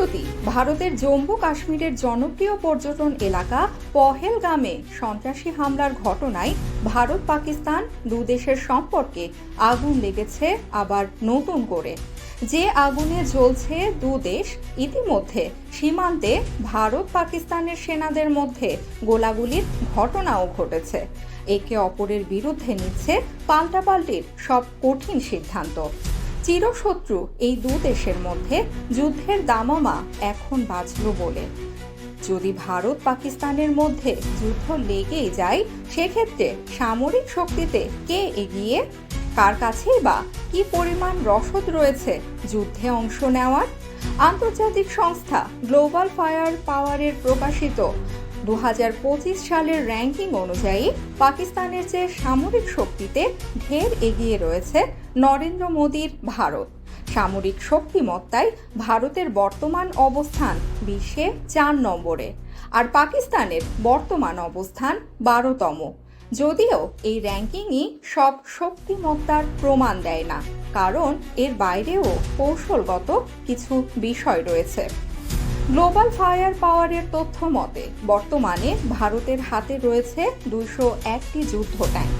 সম্প্রতি ভারতের জম্মু কাশ্মীরের জনপ্রিয় পর্যটন এলাকা পহেলগামে সন্ত্রাসী হামলার ঘটনায় ভারত পাকিস্তান দু দেশের সম্পর্কে আগুন লেগেছে আবার নতুন করে। যে আগুনে জ্বলছে দু দেশ, ইতিমধ্যে সীমান্তে ভারত পাকিস্তানের সেনাদের মধ্যে গোলাগুলির ঘটনাও ঘটেছে। একে অপরের বিরুদ্ধে নিচ্ছে পাল্টাপাল্টির সব কঠিন সিদ্ধান্ত। চিরশত্রু এই দু দেশের মধ্যে যুদ্ধের দামামা এখন বাজল বলে। যদি ভারত পাকিস্তানের মধ্যে যুদ্ধ লেগেই যায়, সেক্ষেত্রে সামরিক শক্তিতে কে এগিয়ে? কার কাছেই বা কি পরিমাণ রসদ রয়েছে যুদ্ধে অংশ নেওয়ার? আন্তর্জাতিক সংস্থা গ্লোবাল ফায়ার পাওয়ারের প্রকাশিত দু হাজার পঁচিশ সালের র্যাঙ্কিং অনুযায়ী পাকিস্তানের চেয়ে সামরিক শক্তিতে ঢের এগিয়ে রয়েছে নরেন্দ্র মোদীর ভারত। সামরিক শক্তিমত্তায় ভারতের বর্তমান অবস্থান বিশ্বে চার নম্বরে আর পাকিস্তানের বর্তমান অবস্থান বারোতম। যদিও এই র্যাঙ্কিংই সব শক্তিমত্তার প্রমাণ দেয় না, কারণ এর বাইরেও কৌশলগত কিছু বিষয় রয়েছে। গ্লোবাল ফায়ার পাওয়ারের তথ্য মতে, বর্তমানে ভারতের হাতে রয়েছে দুইশো একটি যুদ্ধ ট্যাঙ্ক।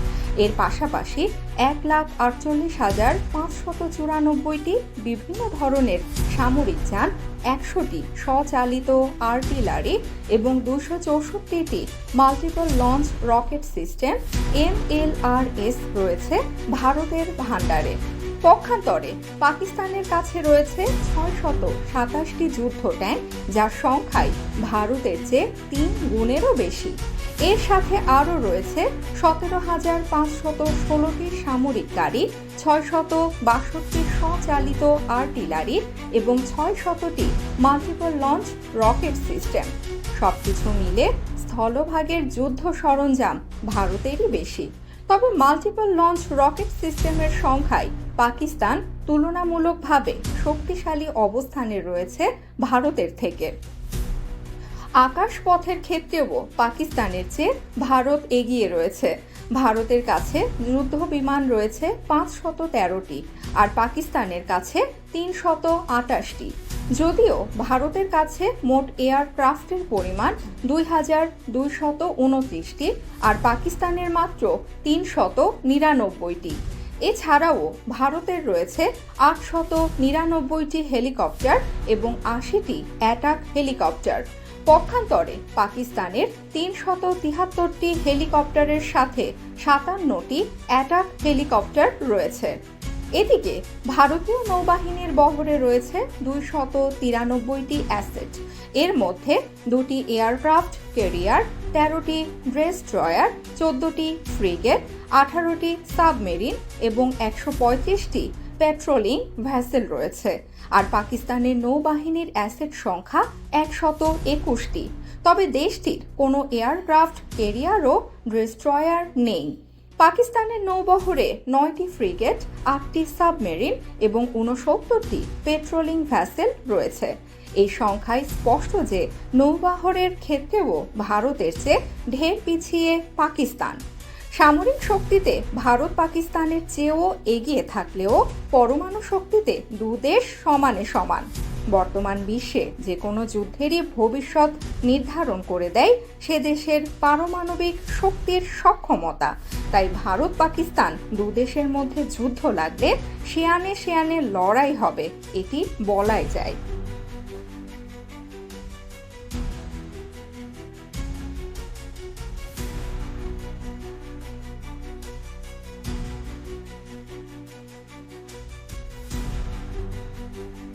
এর পাশাপাশি এক লাখ আটচল্লিশ হাজার পাঁচশত চুরানব্বইটি বিভিন্ন ধরনের সামরিক যান, একশোটি স্বচালিত আর্টিলারি এবং দুশো চৌষট্টিটি multiple launch rocket system MLRS রয়েছে ভারতের ভাণ্ডারে। পক্ষান্তরে পাকিস্তানের কাছে রয়েছে ছয় শত সাতাশটি যুদ্ধ ট্যাঙ্ক, যার সংখ্যায় ভারতের চেয়ে তিন গুণেরও বেশি। এর সাথে আরও রয়েছে সতেরো হাজার পাঁচশত ষোলোটি সামরিক গাড়ি, ছয় শত বাষট্টি স্বচালিত আর্টিলারি এবং ছয় শতটি মাল্টিপল লঞ্চ রকেট সিস্টেম। সবকিছু মিলে স্থলভাগের যুদ্ধ সরঞ্জাম ভারতেরই বেশি। তবে মাল্টিপল লঞ্চ রকেট সিস্টেমের সংখ্যায় পাকিস্তান তুলনামূলকভাবে শক্তিশালী অবস্থানে রয়েছে ভারতের থেকে। আকাশপথের ক্ষেত্রেও পাকিস্তানের চেয়ে ভারত এগিয়ে রয়েছে। ভারতের কাছে যুদ্ধ বিমান রয়েছে পাঁচ শত তেরোটি আর পাকিস্তানের কাছে তিন শত আটাশটি। যদিও ভারতের কাছে মোট এয়ারক্রাফটের পরিমাণ দুই হাজার দুইশত উনত্রিশটি আর পাকিস্তানের মাত্র তিন শত নিরানব্বইটি। এছাড়াও ভারতের রয়েছে আটশত নিরানব্বইটি হেলিকপ্টার এবং আশিটি অ্যাটাক হেলিকপ্টার। পক্ষান্তরে পাকিস্তানের তিনশত তিহাত্তরটি হেলিকপ্টারের সাথে সাতান্নটি অ্যাটাক হেলিকপ্টার রয়েছে। এদিকে, ভারতীয় নৌবাহিনীর বহরে রয়েছে দুইশত তিরানব্বইটি অ্যাসেট। এর মধ্যে দুটি এয়ারক্রাফট ক্যারিয়ার, তেরোটি ড্রেস্ট্রয়ার চোদ্দটি ফ্রিগেট, আঠারোটি সাবমেরিন এবং একশো পঁয়ত্রিশটি পেট্রোলিং ভ্যাসেল রয়েছে। আর পাকিস্তানের নৌবাহিনীর অ্যাসেট সংখ্যা একশত একুশটি। তবে দেশটির কোনো এয়ারক্রাফট ক্যারিয়ারও ড্রেস্ট্রয়ার নেই। পাকিস্তানের নৌবহরে নয়টি ফ্রিগেট, আটটি সাবমেরিন এবং ঊনসত্তরটি পেট্রোলিং ভ্যাসেল রয়েছে। এই সংখ্যায় স্পষ্ট যে নৌবহরের ক্ষেত্রেও ভারতের চেয়ে ঢের পিছিয়ে পাকিস্তান। সামরিক শক্তিতে ভারত পাকিস্তানের চেয়েও এগিয়ে থাকলেও পরমাণু শক্তিতে দু দেশ সমানে সমান। বর্তমান বিশ্বে যে কোনো যুদ্ধেরই ভবিষ্যৎ নির্ধারণ করে দেয় সে দেশের পারমাণবিক শক্তির সক্ষমতা। তাই ভারত, পাকিস্তান দু দেশের মধ্যে যুদ্ধ লাগলে শেয়ানে শেয়ানে লড়াই হবে, এটি বলাই যায়।